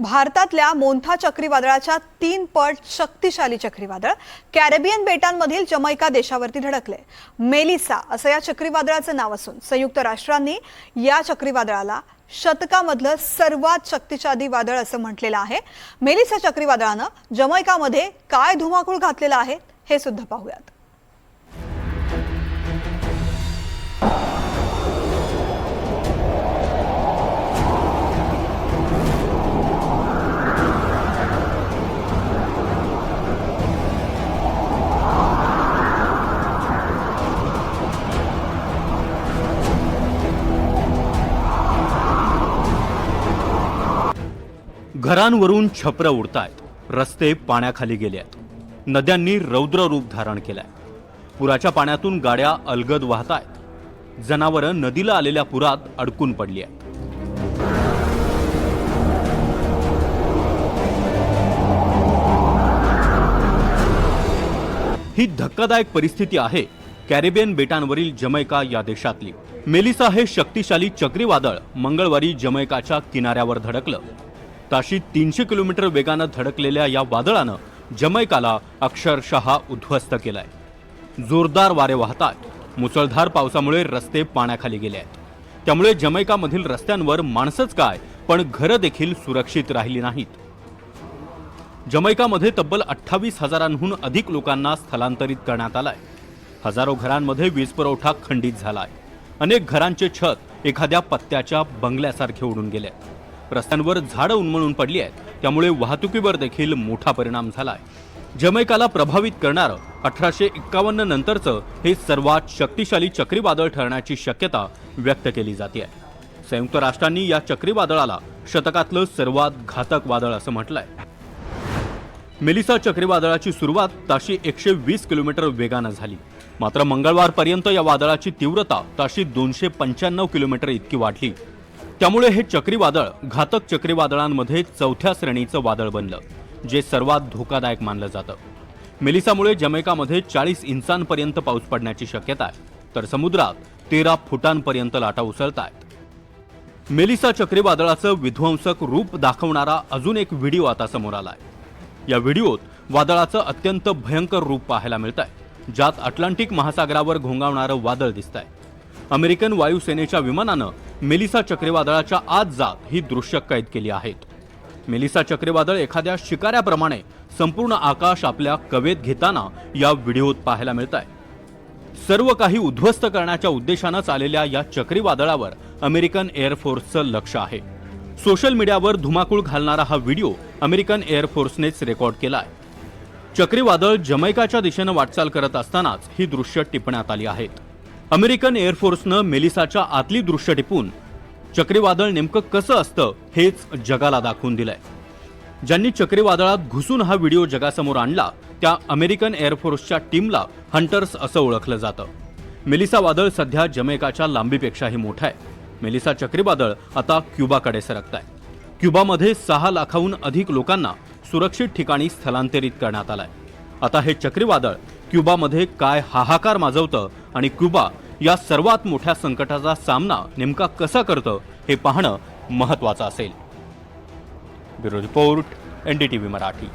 भारतातल्या मोन्था चक्रीवादळाच्या तीन पट शक्तिशाली चक्रीवादळ कॅरेबियन बेटांमधील जमैका देशावरती धडकले. मेलिसा असं या चक्रीवादळाचं नाव असून संयुक्त राष्ट्रांनी या चक्रीवादळाला शतकामधलं सर्वात शक्तिशाली वादळ असं म्हटलेलं आहे. मेलिसा चक्रीवादळानं जमैकामध्ये काय धुमाकूळ घातलेला आहे हे सुद्धा पाहूयात. घरांवरून छपरं उडतायत. रस्ते पाण्याखाली गेले आहेत नद्यांनी रौद्र रूप धारण केलंय. पुराच्या पाण्यातून गाड्या अलगद वाहतायत. जनावरं नदीला आलेल्या पुरात अडकून पडली आहेत ही धक्कादायक परिस्थिती आहे कॅरेबियन बेटांवरील जमैका या देशातली. मेलिसा हे शक्तिशाली चक्रीवादळ मंगळवारी जमैकाच्या किनाऱ्यावर धडकलं. ताशी तीनशे किलोमीटर वेगानं धडकलेल्या या वादळानं जमैकाला अक्षरशः उद्ध्वस्त केलाय. जोरदार वारे वाहतात मुसळधार पावसामुळे रस्ते पाण्याखाली गेले आहेत त्यामुळे जमैकामधील रस्त्यांवर माणसंच काय पण घरं देखील सुरक्षित राहिली नाहीत. जमैकामध्ये तब्बल अठ्ठावीस हजारांहून अधिक लोकांना स्थलांतरित करण्यात आलाय. हजारो घरांमध्ये वीज पुरवठा खंडित झालाय. अनेक घरांचे छत एखाद्या पत्त्याच्या बंगल्यासारखे उडून गेले रस्त्यांवर झाडं उन्मळून पडली आहेत. त्यामुळे वाहतुकीवर देखील मोठा परिणाम झालाय. जमैकाला प्रभावित करणारं अठराशे एक्कावन्न नंतरचं हे सर्वात शक्तिशाली चक्रीवादळ ठरण्याची शक्यता व्यक्त केली जाते आहे संयुक्त राष्ट्रांनी या चक्रीवादळाला शतकातलं सर्वात घातक वादळ असं म्हटलंय. मेलिसा चक्रीवादळाची सुरुवात ताशी एकशे वीस किलोमीटर वेगानं झाली. मात्र मंगळवारपर्यंत या वादळाची तीव्रता ताशी दोनशे पंच्याण्णव किलोमीटर इतकी वाढली. त्यामुळे हे चक्रीवादळ घातक चक्रीवादळांमध्ये चौथ्या श्रेणीचं वादळ बनलं जे सर्वात धोकादायक मानलं जातं. मेलिसामुळे जमैकामध्ये चाळीस इंचांपर्यंत पाऊस पडण्याची शक्यता आहे तर समुद्रात तेरा फुटांपर्यंत लाटा उसळत आहेत मेलिसा चक्रीवादळाचं विध्वंसक रूप दाखवणारा अजून एक व्हिडिओ आता समोर आला आहे या व्हिडिओत वादळाचं अत्यंत भयंकर रूप पाहायला मिळत आहे ज्यात अटलांटिक महासागरावर घोंगावणारं वादळ दिसत आहे अमेरिकन वायुसेनेच्या विमानानं मेलिसा चक्रीवादळाच्या आत जात ही दृश्य कैद केली आहेत. मेलिसा चक्रीवादळ एखाद्या शिकाऱ्याप्रमाणे संपूर्ण आकाश आपल्या कवेत घेताना या व्हिडिओत पाहायला मिळत आहे सर्व काही उद्ध्वस्त करण्याच्या उद्देशानंच आलेल्या या चक्रीवादळावर अमेरिकन एअरफोर्सचं लक्ष आहे. सोशल मीडियावर धुमाकूळ घालणारा हा व्हिडिओ अमेरिकन एअरफोर्सनेच रेकॉर्ड केला आहे चक्रीवादळ जमैकाच्या दिशेनं वाटचाल करत असतानाच ही दृश्य टिपण्यात आली आहेत अमेरिकन एअरफोर्सनं मेलिसाच्या आतली दृश्य टिपून चक्रीवादळ नेमकं कसं असतं हेच जगाला दाखवून दिलंय. ज्यांनी चक्रीवादळात घुसून हा व्हिडिओ जगासमोर आणला त्या अमेरिकन एअरफोर्सच्या टीमला हंटर्स असं ओळखलं जातं. मेलिसा वादळ सध्या जमेकाच्या लांबीपेक्षाही मोठं आहे. मेलिसा चक्रीवादळ आता क्युबाकडे सरकत आहे क्युबामध्ये सहा लाखाहून अधिक लोकांना सुरक्षित ठिकाणी स्थलांतरित करण्यात आलंय. आता हे चक्रीवादळ क्युबामध्ये काय हाहाकार माजवतं आणि क्युबा या सर्वात मोठ्या संकटाचा सामना नेमका कसा करतं हे पाहणं महत्त्वाचं असेल. Bureau report V Marathi.